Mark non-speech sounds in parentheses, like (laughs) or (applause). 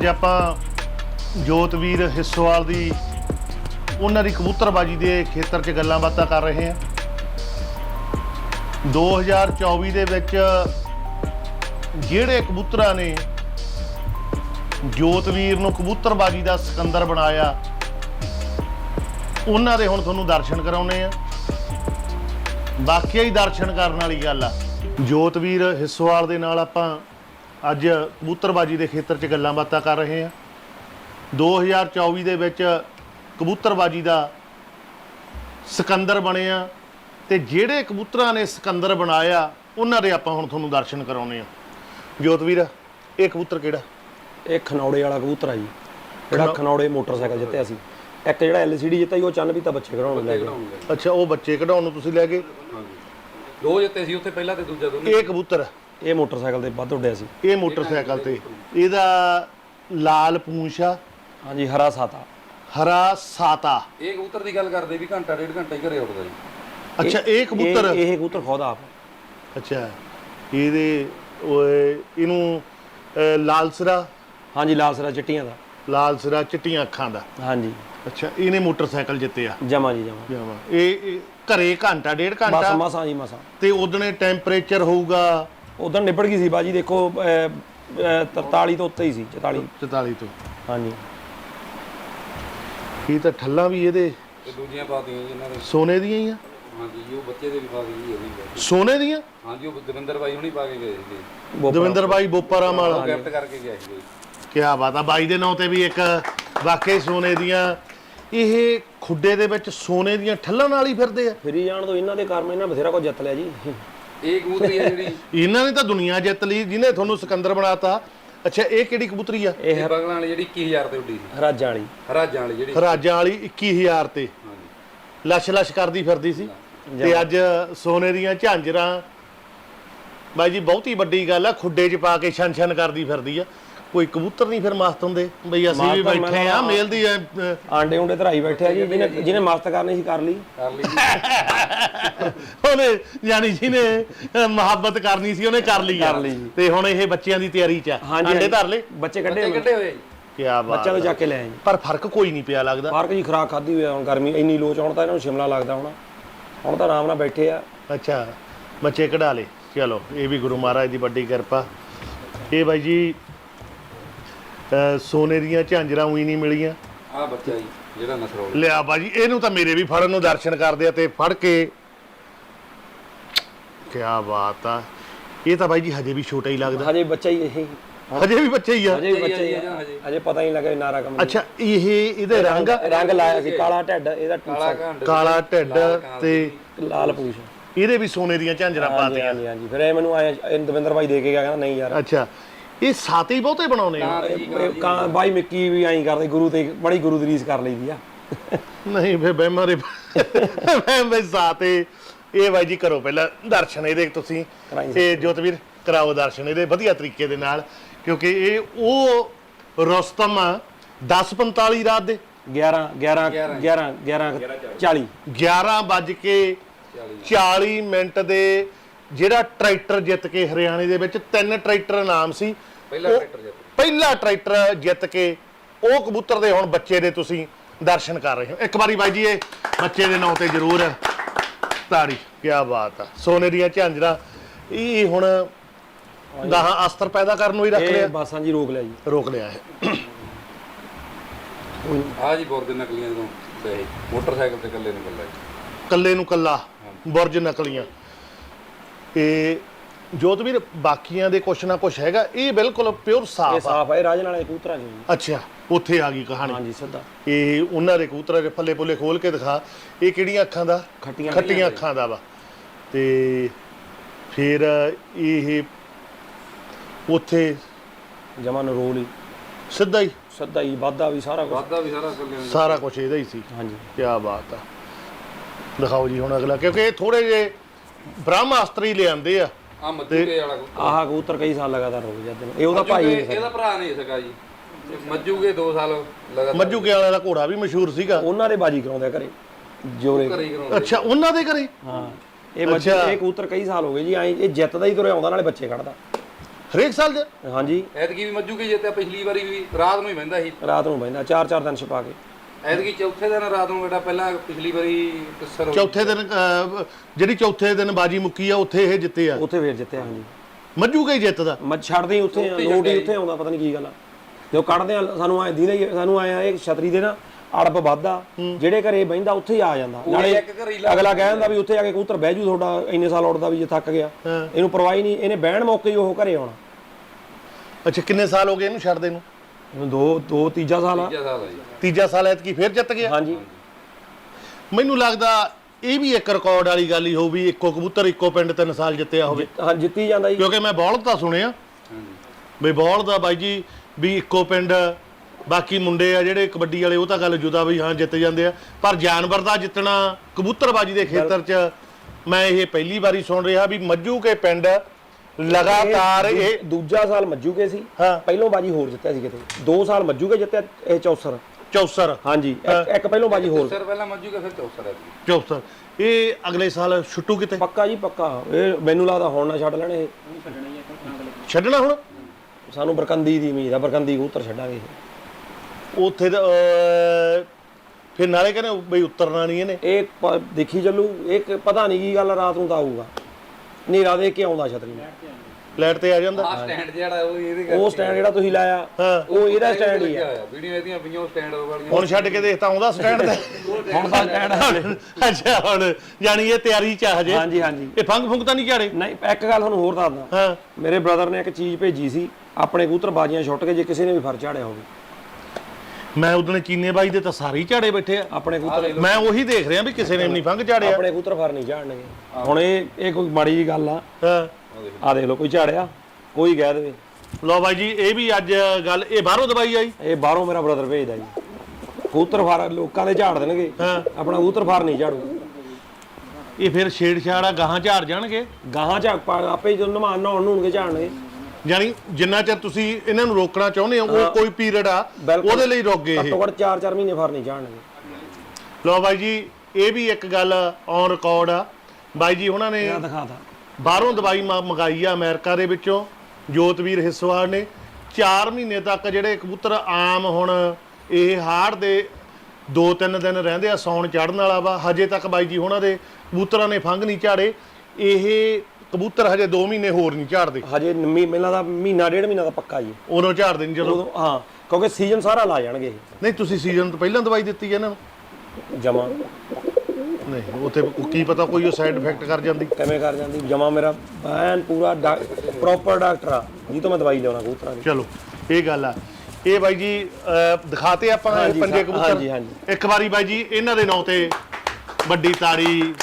ਜੇ ਆਪਾਂ ਜੋਤਵੀਰ ਹਿੱਸੋਵਾਲ ਦੀ ਉਹਨਾਂ ਦੀ ਕਬੂਤਰਬਾਜੀ ਦੇ ਖੇਤਰ 'ਚ ਗੱਲਾਂ ਬਾਤਾਂ ਕਰ ਰਹੇ ਹਾਂ। 2024 ਦੇ ਵਿੱਚ ਜਿਹੜੇ ਕਬੂਤਰਾਂ ਨੇ ਜੋਤਵੀਰ ਨੂੰ ਕਬੂਤਰਬਾਜੀ ਦਾ ਸਿਕੰਦਰ ਬਣਾਇਆ, ਉਹਨਾਂ ਦੇ ਹੁਣ ਤੁਹਾਨੂੰ ਦਰਸ਼ਨ ਕਰਾਉਨੇ ਆ ਵਾਕਿਆ ਹੀ ਦਰਸ਼ਨ ਕਰਨ ਵਾਲੀ ਗੱਲ ਆ। ਜੋਤਵੀਰ ਹਿੱਸੋਵਾਲ ਦੇ ਨਾਲ ਆਪਾਂ ਅੱਜ ਕਬੂਤਰਬਾਜੀ ਦੇ ਖੇਤਰ 'ਚ ਗੱਲਾਂ ਬਾਤਾਂ ਕਰ ਰਹੇ ਹਾਂ। 2024 ਦੇ ਵਿੱਚ ਕਬੂਤਰਬਾਜੀ ਦਾ ਸਿਕੰਦਰ ਬਣਿਆ ਤੇ ਜਿਹੜੇ ਕਬੂਤਰਾਂ ਨੇ ਸਿਕੰਦਰ ਬਣਾਇਆ ਉਹਨਾਂ ਦੇ ਆਪਾਂ ਹੁਣ ਤੁਹਾਨੂੰ ਦਰਸ਼ਨ ਕਰਾਉਨੇ ਆ ਜੋਤਵੀਰ ਇਹ ਕਬੂਤਰ ਕਿਹੜਾ? ਇਹ ਖਨੌੜੇ ਵਾਲਾ ਕਬੂਤਰ ਆ ਜੀ। ਜਿਹੜਾ ਖਨੌ- ਖਨੌੜੇ ਮੋਟਰਸਾਈਕਲ ਜਿੱਤਿਆ ਸੀ। ਇੱਕ ਜਿਹੜਾ ਐਲਸੀਡੀ ਜਿੱਤਿਆ ਸੀ ਉਹ ਚੰਨ ਵੀ ਤਾਂ ਬੱਚੇ ਕਢਾਉਣ ਨੂੰ ਲੈ ਗਏ ਅੱਛਾ ਉਹ ਬੱਚੇ ਕਢਾਉਣ ਨੂੰ ਤੁਸੀਂ ਲੈ ਗਏ। ਦੋ ਜਿੱਤੇ ਸੀ ਉੱਥੇ ਪਹਿਲਾ ਤੇ ਦੂਜਾ ਦੋਨੇ। ਇਹ ਕਬੂਤਰ ਇਹ ਮੋਟਰਸਾਈਕਲ ਤੇ ਵੱਧ ਉੱਡਿਆ ਸੀ। ਇਹ ਮੋਟਰਸਾਈਕਲ ਤੇ। ਇਹਦਾ ਲਾਲ ਪੂੰਛ ਆ। ਹਾਂਜੀ ਹਰਾ ਸਾਤਾ। ਹਰਾ ਸਾਤਾ। ਇਹ ਕਬੂਤਰ ਦੀ ਗੱਲ ਕਰਦੇ ਵੀ ਘੰਟਾ ਡੇਢ ਘੰਟਾ ਹੀ ਘਰੇ ਉੱਡਦਾ ਜੀ। ਅੱਛਾ ਇਹ ਕਬੂਤਰ? ਇਹ ਇਹ ਕਬੂਤਰ ਖੁਦ ਆਪ। ਅੱਛਾ ਇਹਦੇ ਓਏ ਇਹਨੂੰ ਅਹ, ਲਾਲ ਸਿਰਾ? ਹਾਂਜੀ ਲਾਲ ਸਰਾ ਚਿੱਟੀਆਂ ਦਾ। ਲਾਲ ਸਿਰਾ ਚਿੱਟੀਆਂ ਅੱਖਾਂ ਦਾ। ਹਾਂਜੀ। ਅੱਛਾ ਇਹਨੇ ਮੋਟਰਸਾਈਕਲ ਜਿੱਤਿਆ ਜਮਾ ਜੀ ਜਮਾ। ਜਾਵਾ ਇਹ ਇਹ ਘਰੇ ਘੰਟਾ ਡੇਢ ਬਸ ਘੰਟਾ? ਮਸਾਂ ਜੀ ਮਸਾਂ। ਤੇ ਉਦਣੇ ਟੈਂਪਰੇਚਰ ਹੋਊਗਾ ਉਦੋਂ ਨਿਬੜ ਗਈ ਸੀ ਬਾਜੀ ਦੇਖੋ ਅਹ, ਅਹ, 43 ਤੋਂ ਉੱਤੇ ਹੀ ਸੀ 44 44 ਤੋਂ। ਹਾਂਜੀ। ਇਹ ਤਾਂ ਠੱਲਾਂ ਵੀ ਇਹਦੇ? ਤੇ ਦੂਜੀਆਂ ਪਾਤੀਆਂ ਜੀ ਇਹਨਾਂ ਦੇ ਸੋਨੇ ਦੀਆਂ ਹੀ ਆ? ਹਾਂਜੀ ਜੀ ਉਹ ਬੱਚੇ ਦੇ ਵੀ ਪਾ ਗਏ ਜੀ ਇਹ ਵੀ ਸੋਨੇ ਦੀਆਂ? ਹਾਂਜੀ ਉਹ ਦਵਿੰਦਰ ਬਾਈ ਹੁਣੀ ਪਾ ਕੇ ਗਏ ਸੀ। ਦਵਿੰਦਰ ਬਾਈ ਬੋਪਾਰਾਮ ਵਾਲਾ। ਗਿਫਟ ਕਰਕੇ ਗਿਆ ਸੀ ਜੀ। ਕਿਆ ਬਾਤ ਆ ਬਾਈ ਦੇ ਨਾਂ ਤੇ ਵੀ ਇੱਕ ਵਾਕਈ ਸੋਨੇ ਦੀਆਂ ਇਹ ਖੁੱਡੇ ਦੇ ਵਿੱਚ ਸੋਨੇ ਦੀਆਂ ਠੱਲਾਂ ਨਾਲ ਹੀ ਫਿਰਦੇ ਆ। ਫਿਰੀ ਜਾਣ ਤੋਂ ਇਹਨਾਂ ਦੇ ਕਾਰਨ ਇਹਨਾਂ ਬਥੇਰਾ ਕੁਝ ਜਿੱਤ ਲਿਆ ਜੀ। ਇਹ ਕਬੂਤਰੀ ਹੈ ਜਿਹੜੀ। ਇਹਨਾਂ ਨੇ ਤਾਂ ਦੁਨੀਆ ਜਿੱਤ ਲਈ ਜਿਹਨੇ ਤੁਹਾਨੂੰ ਸਿਕੰਦਰ ਬਣਾਤਾ। ਅੱਛਾ ਇਹ ਕਿਹੜੀ ਕਬੂਤਰੀ ਆ? ਇਹ ਬਗਲਾਂ ਵਾਲੀ ਜਿਹੜੀ 21000 ਤੇ ਉੱਡੀ ਸੀ। ਹਰਾਜਾਂ ਵਾਲੀ। ਹਰਾਜਾਂ ਵਾਲੀ ਜਿਹੜੀ। ਰਾਜਾਂ ਵਾਲੀ 21000 ਤੇ। ਹਾਂਜੀ। ਲਸ਼ ਲਸ਼ ਕਰਦੀ ਫਿਰਦੀ ਸੀ। ਤੇ ਅੱਜ ਸੋਨੇ ਦੀਆਂ ਝਾਂਜਰਾਂ। ਬਾਈ ਜੀ ਬਹੁਤੀ ਵੱਡੀ ਗੱਲ ਆ ਖੁੱਡੇ 'ਚ ਪਾ ਕੇ ਛਨ ਛਨ ਕਰਦੀ ਫਿਰਦੀ ਆ। ਕੋਈ ਕਬੂਤਰ ਨਹੀਂ ਫਿਰ ਮਸਤ ਹੁੰਦੇ? ਬਈ ਅਸੀਂ ਵੀ ਬੈਠੇ ਆ ਮੇਲ ਦੀ ਆਂਡੇ ਉਂਡੇ ਧਰਾਈ ਬੈਠੇ ਆ ਜੀ ਜਿਹਨੇ ਜਿਹਨੇ ਮਸਤ ਕਰਨੀ ਸੀ ਕਰ ਲਈ। ਕਰ ਲਈ। ਜੀ (laughs) ਉਹਨੇ ਯਾਨੀ ਜਿਹਨੇ ਮੁਹੱਬਤ ਕਰਨੀ ਸੀ ਉਹਨੇ ਕਰ ਲਈ ਆ। ਕਰ ਲਈ ਜੀ। ਤੇ ਹੁਣ ਇਹ ਬੱਚਿਆਂ ਦੀ ਤਿਆਰੀ 'ਚ ਆ। ਅੰਡੇ ਧਰ ਲੈ ਬੱਚੇ ਕੱਢੇ ਕੱਢੇ ਹੋਏ ਜੀ। ਕੀ ਬਾਤ ਬੱਚਿਆਂ ਨੂੰ ਚੱਕ ਕੇ ਲੈ ਆਏ। ਜੀ ਪਰ ਫ਼ਰਕ ਕੋਈ ਨਹੀਂ ਪਿਆ ਲੱਗਦਾ। ਪਾਰਕ ਜੀ ਖਰਾਕ ਖਾਦੀ ਹੋਈ ਹੁਣ ਗਰਮੀ ਇੰਨੀ ਲੋਚ ਹੁਣ ਤਾਂ ਇਹਨਾਂ ਨੂੰ ਸ਼ਿਮਲਾ ਲੱਗਦਾ ਹੁਣ। ਹੁਣ ਤਾਂ ਆਰਾਮ ਨਾਲ ਬੈਠੇ ਆ। ਅੱਛਾ ਬੱਚੇ ਕਢਾ ਲੇ ਚਲੋ ਇਹ ਵੀ ਗੁਰੂ ਮਹਾਰਾਜ ਦੀ ਵੱਡੀ ਕਿਰਪਾ। ਇਹ ਬਾਈ ਜੀ ਸੋਨੇ ਦੀਆਂ ਝਾਂਜਰਾਂ ਉਹੀ ਨਹੀਂ ਮਿਲੀਆਂ। ਆਹ ਬੱਚਾ ਜੀ ਜਿਹੜਾ ਨਸਰੋਲ ਲਿਆ ਬਾਜੀ ਇਹਨੂੰ ਤਾਂ ਮੇਰੇ ਵੀ ਫੜਨ ਨੂੰ ਦਰਸ਼ਨ ਕਰਦੇ ਆ ਤੇ ਫੜ ਕੇ। ਕੀ ਬਾਤ ਆ। ਇਹ ਤਾਂ ਬਾਈ ਜੀ ਹਜੇ ਵੀ ਛੋਟਾ ਹੀ ਲੱਗਦਾ। ਹਜੇ ਬੱਚਾ ਹੀ ਇਹ। ਹਜੇ ਵੀ ਬੱਚੇ ਹੀ ਆ। ਹਜੇ ਵੀ ਬੱਚਾ ਹੀ ਆ ਹਜੇ। ਪਤਾ ਨਹੀਂ ਲੱਗਾ ਨਾਰਾ ਕੰਮ ਅੱਛਾ ਇਹ ਇਹਦੇ ਰੰਗ ਰੰਗ ਲਾਇਆ ਸੀ ਕਾਲਾ ਢੱਡ ਇਹਦਾ ਕਾਲਾ ਟੂਸਾ ਕਾਲਾ ਢਿੱਡ ਤੇ ਲਾਲ ਪੂਛ। ਇਹਦੇ ਵੀ ਸੋਨੇ ਦੀਆਂ ਝਾਂਜਰਾਂ ਹਾਂਜੀ ਪਾਤੀਆਂ। ਹਾਂਜੀ ਹਾਂਜੀ। ਫਿਰ ਇਹ ਮੈਨੂੰ ਆਏ ਦਵਿੰਦਰ ਬਾਈ ਦੇ ਕੇ ਗਿਆ ਕਹਿੰਦਾ ਨਹੀਂ ਯਾਰ। ਅੱਛਾ। ਇਹ ਸਾਤੇ ਹੀ ਬਹੁਤੇ ਬਣਾਉਨੇ ਆ। ਇਹ ਕਾਂ ਬਾਈ ਮਿੱਕੀ ਵੀ ਐਂ ਕਰਦੇ ਗੁਰੂ ਤੇ ਬੜੀ ਗੁਰੂ ਦੀ ਰੀਸ ਕਰ ਲਈਦੀ ਆ। ਨਹੀਂ ਫੇ ਬਹਿਮਾਰੇ ਮੈਂ ਬਈ ਸਾਤੇ ਇਹ ਬਾਈ ਜੀ ਕਰੋ ਪਹਿਲਾਂ ਦਰਸ਼ਨ ਇਹਦੇ ਤੁਸੀਂ। ਕਰਾਈ ਇਹ ਜੋਤਵੀਰ ਕਰਾਓ ਦਰਸ਼ਨ ਇਹਦੇ ਵਧੀਆ ਤਰੀਕੇ ਦੇ ਨਾਲ ਕਿਉਂਕਿ ਇਹ ਉਹ ਰੁਸਤਮ 10:45 ਰਾਤ ਦੇ। 11 11 11 11 40 11 ਵੱਜ ਕੇ 40 ਮਿੰਟ ਦੇ ਜਿਹੜਾ ਟਰੈਕਟਰ ਜਿੱਤ ਕੇ ਹਰਿਆਣੇ ਦੇ ਵਿੱਚ ਤਿੰਨ ਟਰੈਕਟਰ ਨਾਮ ਸੀ। ਪਹਿਲਾ ਟਰੈਕਟਰ ਜਿੱਤ ਪਹਿਲਾ ਟਰੈਕਟਰ ਜਿੱਤ ਕੇ ਉਹ ਕਬੂਤਰ ਦੇ ਹੁਣ ਬੱਚੇ ਦੇ ਤੁਸੀਂ ਦਰਸ਼ਨ ਕਰ ਰਹੇ ਹੋ। ਇੱਕ ਵਾਰੀ ਬਾਈ ਜੀ ਇਹ ਬੱਚੇ ਦੇ ਨਾਂ ਤੇ ਜ਼ਰੂਰ ਤਾੜੀ। ਕੀ ਬਾਤ ਆ। ਸੋਨੇ ਦੀਆਂ ਝਾਂਜਰਾਂ। ਇਹ ਹੁਣ ਗਾਹਾਂ ਅਸਤਰ ਪੈਦਾ ਕਰਨ ਨੂੰ ਹੀ ਰੱਖ ਇਹ ਲਿਆ। ਬਸ ਹਾਂਜੀ ਰੋਕ ਲਿਆ ਜੀ। ਰੋਕ ਲਿਆ ਹੈ ਆਹ ਜੀ ਬੋਰ ਦੇ ਨਕਲੀਆਂ ਤੋਂ ਮੋਟਰਸਾਈਕਲ ਤੇ ਇਕੱਲੇ ਨੂੰ ਕੱਲਾ ਜੀ। ਕੱਲੇ ਨੂੰ ਕੱਲਾ ਬੁਰਜ ਨਕਲੀਆਂ। ਤੇ ਜੋਤਵੀਰ ਬਾਕੀਆਂ ਦੇ ਕੁਛ ਨਾ ਕੁਛ ਹੈਗਾ ਇਹ ਬਿਲਕੁਲ ਪਿਓਰ ਇਹ ਸਾਫ਼ ਆ। ਸਾਫ਼ ਹੈ ਇਹ ਰਾਜ ਨਾਲੇ ਕਬੂਤਰਾਂ ਜੀ। ਅੱਛਾ ਉੱਥੇ ਆ ਗਈ ਕਹਾਣੀ। ਹਾਂਜੀ ਸਿੱਧਾ। ਇਹ ਉਹਨਾਂ ਦੇ ਕਬੂਤਰਾਂ ਦੇ ਫੱਲੇ ਪੁੱਲੇ ਖੋਲ ਕੇ ਦਿਖਾ ਇਹ ਕਿਹੜੀਆਂ ਅੱਖਾਂ ਦਾ? ਖੱਟੀਆਂ ਖੱਟੀਆਂ ਅੱਖਾਂ ਦਾ ਵਾ। ਤੇ ਫਿਰ ਇਹ ਉੱਥੇ ਜਮਾ ਨਰੋਲ ਹੀ। ਸਿੱਧਾ ਹੀ? ਸਿੱਧਾ ਹੀ ਵਾਧਾ ਵੀ ਸਾਰਾ ਕੁਝ ਵਾਦਾ ਵੀ ਸਾਰਾ ਨੂੰ ਸਾਰਾ ਕੁਝ ਇਹਦਾ ਹੀ ਸੀ। ਹਾਂਜੀ। ਕੀ ਬਾਤ ਆ। ਦਿਖਾਓ ਜੀ ਹੁਣ ਅਗਲਾ ਕਿਉਂਕਿ ਇਹ ਥੋੜੇ ਜੇ ਬ੍ਰਹਮਾਸਤਰੀ ਲਿਆਂਦੇ ਆ। ਆ ਮੱਜੂਕੇ ਵਾਲਾ ਕਬੂਤਰ। ਆਹ ਕਬੂਤਰ ਕਈ ਸਾਲ ਲਗਾਤਾਰ ਹੋ ਜਾਂਦੇ ਨੇ। ਇਹ ਉਹਦਾ ਭਾਈ ਮੱਜੂਕੇ ਇਹਦਾ ਭਰਾ ਨਹੀਂ ਸਕਾ ਜੀ। ਮੱਜੂਕੇ 2 ਸਾਲ ਲਗਾਤਾਰ। ਮੱਜੂਕੇ ਵਾਲੇ ਦਾ ਘੋੜਾ ਵੀ ਮਸ਼ਹੂਰ ਸੀਗਾ। ਉਹਨਾਂ ਦੇ ਬਾਜੀ ਕਰਾਉਂਦੇ ਆ ਘਰੇ। ਜੋਰੇ ਹੀ ਕਰਾਉਂਦੇ ਅੱਛਾ ਉਹਨਾਂ ਦੇ ਘਰੇ? ਹਾਂ। ਇਹ ਬੱਚੇ ਅੱਛਾ। ਇਹ ਕਬੂਤਰ ਕਈ ਸਾਲ ਹੋ ਗਏ ਜੀ। ਐਂ ਇਹ ਜਿੱਤਦਾ ਹੀ ਤੁਰਿਆ ਆਉਂਦਾ ਨਾਲੇ ਬੱਚੇ ਕੱਢਦਾ। ਹਰੇਕ ਸਾਲ ਚ? ਹਾਂਜੀ। ਐਤਕੀ ਵੀ ਮੱਜੂ ਕੇ ਜਿੱਤਿਆ ਪਿਛਲੀ ਵਾਰੀ ਵੀ ਰਾਤ ਨੂੰ ਹੀ ਬਹਿੰਦਾ ਸੀ। ਰਾਤ ਨੂੰ ਬੈਂਦਾ ਚਾਰ ਚਾਰ ਦਿਨ ਛਪਾ ਕੇ। ਐਤਕੀ ਚੌਥੇ ਦਿਨ ਰਾਤ ਨੂੰ ਬੇਟਾ ਪਹਿਲਾਂ ਪਿਛਲੀ ਵਾਰੀ ਕਿਸਰ ਹੋਈ। ਚੌਥੇ ਦਿਨ ਅਹ, ਜਿਹੜੀ ਚੌਥੇ ਦਿਨ ਬਾਜੀ ਮੁੱਕੀ ਆ ਉੱਥੇ ਇਹ ਜਿੱਤੇ ਆ। ਉੱਥੇ ਫੇਰ ਜਿੱਤਿਆ ਹਾਂਜੀ। ਮੱਜੂ ਕੇ ਹੀ ਜਿੱਤਦਾ ਮੈਂ ਛੱਡਦੇ ਹੀ ਉੱਥੇ ਲੋਟ ਹੀ ਉੱਥੇ ਆਉਂਦਾ ਪਤਾ ਨਹੀਂ ਕੀ ਗੱਲ ਆ। ਜੋ ਕੱਢਦੇ ਆ ਸਾਨੂੰ ਐ ਦੀਦਾ ਹੀ ਸਾਨੂੰ ਆਇਆ ਇਹ ਛਤਰੀ ਦੇ ਨਾ ਅੜਪ ਵੱਧਦਾ ਜਿਹੜੇ ਘਰੇ ਬੈਂਦਾ ਉੱਥੇ ਹੀ ਆ ਜਾਂਦਾ। ਨਾਲੇ ਇੱਕ ਘਰ ਹੀ ਲਾ ਅਗਲਾ ਕਹਿ ਦਿੰਦਾ ਵੀ ਉੱਥੇ ਆ ਕੇ ਕਬੂਤਰ ਬਹਿ ਜੂ ਤੁਹਾਡਾ ਇੰਨੇ ਸਾਲ ਉੱਡਦਾ ਵੀ ਜੇ ਥੱਕ ਗਿਆ। ਹਾਂ। ਇਹਨੂੰ ਪਰਵਾਹ ਹੀ ਨਹੀਂ ਇਹਨੇ ਬਹਿਣ ਮੌਕੇ ਹੀ ਉਹ ਘਰੇ ਆਉਣਾ। ਅੱਛਾ ਕਿੰਨੇ ਸਾਲ ਹੋ ਗਏ ਇਹਨੂੰ ਛੱਡਦੇ ਨੂੰ? ਇਹਨੂੰ ਦੋ ਦੋ ਤੀਜਾ ਸਾਲ ਆ। ਤੀਜਾ ਸਾਲ ਆ ਜੀ। ਤੀਜਾ ਸਾਲ ਐਤਕੀ ਫੇਰ ਜਿੱਤ ਗਿਆ? ਹਾਂਜੀ। ਮੈਨੂੰ ਲੱਗਦਾ ਇਹ ਵੀ ਇੱਕ ਰਿਕਾਰਡ ਵਾਲੀ ਗੱਲ ਹੀ ਹੋਊ ਵੀ ਇੱਕੋ ਕਬੂਤਰ ਇੱਕੋ ਪਿੰਡ ਤਿੰਨ ਸਾਲ ਜਿੱਤਿਆ ਹੋਵੇ। ਹਾਂ ਜਿੱਤੀ ਜਾਂਦਾ ਜੀ। ਕਿਉਂਕਿ ਮੈਂ ਬੌਲਦ ਤਾਂ ਸੁਣਿਆ। ਹਾਂਜੀ। ਵੀ ਬੌਲਦ ਦਾ ਬਾਈ ਜੀ ਵੀ ਇੱਕੋ ਪਿੰਡ ਬਾਕੀ ਮੁੰਡੇ ਆ ਜਿਹੜੇ ਕਬੱਡੀ ਵਾਲੇ ਉਹ ਤਾਂ ਗੱਲ ਜੁਦਾ ਵੀ ਹਾਂ ਜਿੱਤ ਜਾਂਦੇ ਆ। ਪਰ ਜਾਨਵਰ ਦਾ ਜਿੱਤਣਾ ਕਬੂਤਰਬਾਜੀ ਦੇ ਖੇਤਰ 'ਚ ਮੈਂ ਇਹ ਪਹਿਲੀ ਵਾਰੀ ਸੁਣ ਰਿਹਾ ਵੀ ਮੱਜੂ ਕੇ ਪਿੰਡ ਲਗਾਤਾਰ ਇਹ ਦੂਜਾ ਸਾਲ ਮੱਜੂਕੇ ਸੀ। ਹਾਂ। ਪਹਿਲੋਂ ਬਾਜੀ ਹੋਰ ਜਿੱਤਿਆ ਸੀ ਕਿਤੇ। ਦੋ ਸਾਲ ਮੱਜੂਕੇ ਜਿੱਤਿਆ ਇਹ ਚੌਸਰ। ਚੌਸਰ। ਹਾਂਜੀ ਇੱਕ- ਇੱਕ ਪਹਿਲੋਂ ਬਾਜੀ ਹੋਰ। ਸਰ ਪਹਿਲਾਂ ਮੱਜੂ ਕੇ ਫਿਰ ਚੌਸਰ ਐਤਕੀ ਚੌਸਰ। ਇਹ ਅਗਲੇ ਸਾਲ ਛੁੱਟੂ ਕਿਤੇ? ਪੱਕਾ ਜੀ ਪੱਕਾ। ਇਹ ਮੈਨੂੰ ਲੱਗਦਾ ਹੁਣ ਨਾ ਛੱਡ ਲੈਣ ਇਹ। ਛੱਡਣਾ ਹੁਣ? ਸਾਨੂੰ ਬਰਕੰਦੀ ਦੀ ਉਮੀਦ ਆ ਬਰਕੰਦੀ ਕਬੂਤਰ ਛੱਡਾਂਗੇ ਉੱਥੇ ਦਾ ਅਹ, ਫਿਰ ਨਾਲੇ ਕਹਿੰਦੇ ਬਈ ਉਤਰਨਾ ਨਹੀਂ ਇਹਨੇ। ਇਹ ਪ- ਦੇਖੀ ਚੱਲੂ ਇਹ ਕ- ਪਤਾ ਨਹੀਂ ਕੀ ਗੱਲ ਆ, ਰਾਤ ਨੂੰ ਤਾਂ ਆਊਗਾ। ਹਨੇਰਾ ਦੇ ਕੇ ਆਉਂਦਾ ਛਤਰੀ ਨੂੰ। ਲਾਈਟ ਤੇ ਆ ਜਾਂਦਾ। ਆ ਸਟੈਂਡ ਜਿਹੜਾ ਉਹ ਇਹਦੇ ਉਹ ਸਟੈਂਡ ਜਿਹੜਾ ਤੁਸੀਂ ਲਾਇਆ ਹਾਂ। ਉਹ ਇਹਦਾ ਸਟੈਂਡ ਹੀ ਆ। ਵੀਡੀਓ ਇਹਦੀਆਂ ਪਈਆਂ ਸਟੈਂਡ ਵਾਲੀਆਂ। ਹੁਣ ਛੱਡ ਕੇ ਦੇਖ ਤਾਂ। ਆਉਂਦਾ ਸਟੈਂਡ ਤੇ ਹੁਣ ਤਾਂ ਸਟੈਂਡ ਅੱਛਾ ਹੁਣ ਯਾਨੀ ਇਹ ਤਿਆਰੀ ਚ ਆ ਹਜੇ। ਹਾਂਜੀ ਹਾਂਜੀ। ਇਹ ਫੰਗ ਫੁੰਗ ਤਾਂ ਨਹੀਂ ਝਾੜੇ? ਨਹੀਂ ਇੱਕ ਗੱਲ ਤੁਹਾਨੂੰ ਹੋਰ ਦੱਸਦਾ। ਹਾਂ। ਮੇਰੇ ਬ੍ਰਦਰ ਨੇ ਇੱਕ ਚੀਜ਼ ਭੇਜੀ ਸੀ ਆਪਣੇ ਕਬੂਤਰ ਬਾਜੀਆਂ ਛੁੱਟ ਕੇ ਜੇ ਕਿਸੇ ਨੇ ਵੀ ਫਰ ਚਾੜਿਆ ਹੋਵੇ। ਮੈਂ ਉਦੋਂ ਚੀਨੇ ਬਾਈ ਦੇ ਤਾਂ ਸਾਰੇ ਹੀ ਝਾੜੇ ਬੈਠੇ ਆ। ਆਪਣੇ ਕਬੂਤਰ ਮੈਂ ਉਹੀ ਦੇਖ ਰਿਹਾ ਵੀ ਕਿਸੇ ਨੇ ਵੀ ਨਹੀਂ ਫੰਗ ਝਾੜਿਆ। ਆਪਣੇ ਕਬੂਤਰ ਫਰ ਨਹੀਂ ਝਾੜਨਗੇ। ਹੁਣ ਇਹ ਇਹ ਕੋਈ ਮਾੜੀ ਜੀ ਗੱਲ ਆ। ਹਾਂ। ਆ ਦੇਖ ਲਓ ਕੋਈ ਝਾੜਿਆ ਕੋਈ ਕਹਿ ਦੇਵੇ। ਲਓ ਬਾਈ ਜੀ ਇਹ ਵੀ ਅੱਜ ਗੱਲ ਇਹ ਬਾਹਰੋਂ ਦਵਾਈ ਆਈ? ਇਹ ਬਾਹਰੋਂ ਮੇਰਾ ਬ੍ਰਦਰ ਭੇਜਦਾ ਜੀ। ਕਬੂਤਰ ਫਾਰ ਲੋਕਾਂ ਦੇ ਝਾੜ ਦੇਣਗੇ। ਹਾਂ। ਆਪਣਾ ਕਬੂਤਰ ਫਾਰ ਨਹੀਂ ਝਾੜੂ। ਇਹ ਫਿਰ ਛੇੜਛਾੜ ਆ ਗਾਹਾਂ ਝਾੜ ਜਾਣਗੇ? ਗਾਹਾਂ ਝਾਕ ਪਾ ਆਪੇ ਜਦੋਂ ਨਮਾਨ ਨਹਾਉਣ ਨੂਣਗੇ ਝਾੜਨਗੇ। ਯਾਨੀ ਜਿੰਨਾ ਚਿਰ ਤੁਸੀਂ ਇਹਨਾਂ ਨੂੰ ਰੋਕਣਾ ਚਾਹੁੰਦੇ ਹੋ ਉਹ ਕੋਈ ਪੀਰੀਅਡ ਆ ਬਿਲਕੁਲ। ਉਹਦੇ ਲਈ ਰੁਕ ਗਏ ਇਹ। ਘੱਟੋ ਘੱਟ 4-4 ਮਹੀਨੇ ਫਾਰ ਨਹੀਂ ਝਾੜਨਗੇ ਲਓ ਬਾਈ ਜੀ ਇਹ ਵੀ ਇੱਕ ਗੱਲ ਔਨ ਰਿਕਾਰਡ ਆ। ਬਾਈ ਜੀ ਉਹਨਾਂ ਨੇ ਦਿਖਾਤਾ ਬਾਹਰੋਂ ਦਵਾਈ ਮ- ਮੰਗਾਈ ਆ ਅਮਰੀਕਾ ਦੇ ਵਿੱਚੋਂ ਜੋਤਵੀਰ ਹਿੱਸਵਾੜ ਨੇ। 4 ਮਹੀਨੇ ਤੱਕ ਜਿਹੜੇ ਕਬੂਤਰ ਆਮ ਹੁਣ ਇਹ ਹਾੜ ਦੇ 2-3 ਦਿਨ ਰਹਿੰਦੇ ਆ ਸੌਣ ਚੜਨ ਵਾਲਾ ਵਾ। ਹਜੇ ਤੱਕ ਬਾਈ ਜੀ ਉਹਨਾਂ ਦੇ ਕਬੂਤਰਾਂ ਨੇ ਫੰਗ ਨਹੀਂ ਝਾੜੇ। ਇਹ ਕਬੂਤਰ ਹਜੇ 2 ਮਹੀਨੇ ਹੋਰ ਨਹੀਂ ਝਾੜਦੇ। ਹਜੇ ਮੀ- ਮੈਨੂੰ ਦਾ ਮਹੀਨਾ ਡੇਢ ਮਹੀਨਾ ਦਾ ਪੱਕਾ ਜੀ। ਉਦੋਂ ਝਾੜਦੇ ਨਹੀਂ ਜਦੋਂ। ਉਦੋਂ ਹਾਂ ਕਿਉਂਕਿ ਸੀਜ਼ਨ ਸਾਰਾ ਲਾ ਜਾਣਗੇ ਇਹ। ਨਹੀਂ ਤੁਸੀਂ ਸੀਜ਼ਨ ਤੋਂ ਪਹਿਲਾਂ ਦਵਾਈ ਦਿੱਤੀ ਹੈ ਇਹਨਾਂ ਨੂੰ? ਜਮਾ। ਨਹੀਂ ਉੱਥੇ ਕੀ ਪਤਾ ਕੋਈ ਉਹ ਸਾਈਡ ਇਫੈਕਟ ਕਰ ਜਾਂਦੀ। ਕਿਵੇਂ ਕਰ ਜਾਂਦੀ? ਜਮਾ ਮੇਰਾ ਐਨ ਪੂਰਾ ਪ੍ਰੋਪਰ ਡਾਕਟਰ ਆ। ਜੀ ਤੋਂ ਮੈਂ ਦਵਾਈ ਲਿਆਉਣਾ ਕਬੂਤਰਾਂ ਦੀ। ਚਲੋ ਇਹ ਗੱਲ ਆ। ਇਹ ਬਾਈ ਜੀ ਅਹ, ਦਿਖਾਤੇ ਆਪਾਂ ਇਹ ਹਾਂਜੀ, ਪੰਜੇ ਸਾ- ਕਬੂਤਰ? ਹਾਂਜੀ, ਹਾਂਜੀ। ਇੱਕ ਵਾਰੀ ਬਾਈ ਜੀ ਇਹਨਾਂ ਦੇ ਨਾਂ ਤੇ ਵੱਡੀ ਤਾੜੀ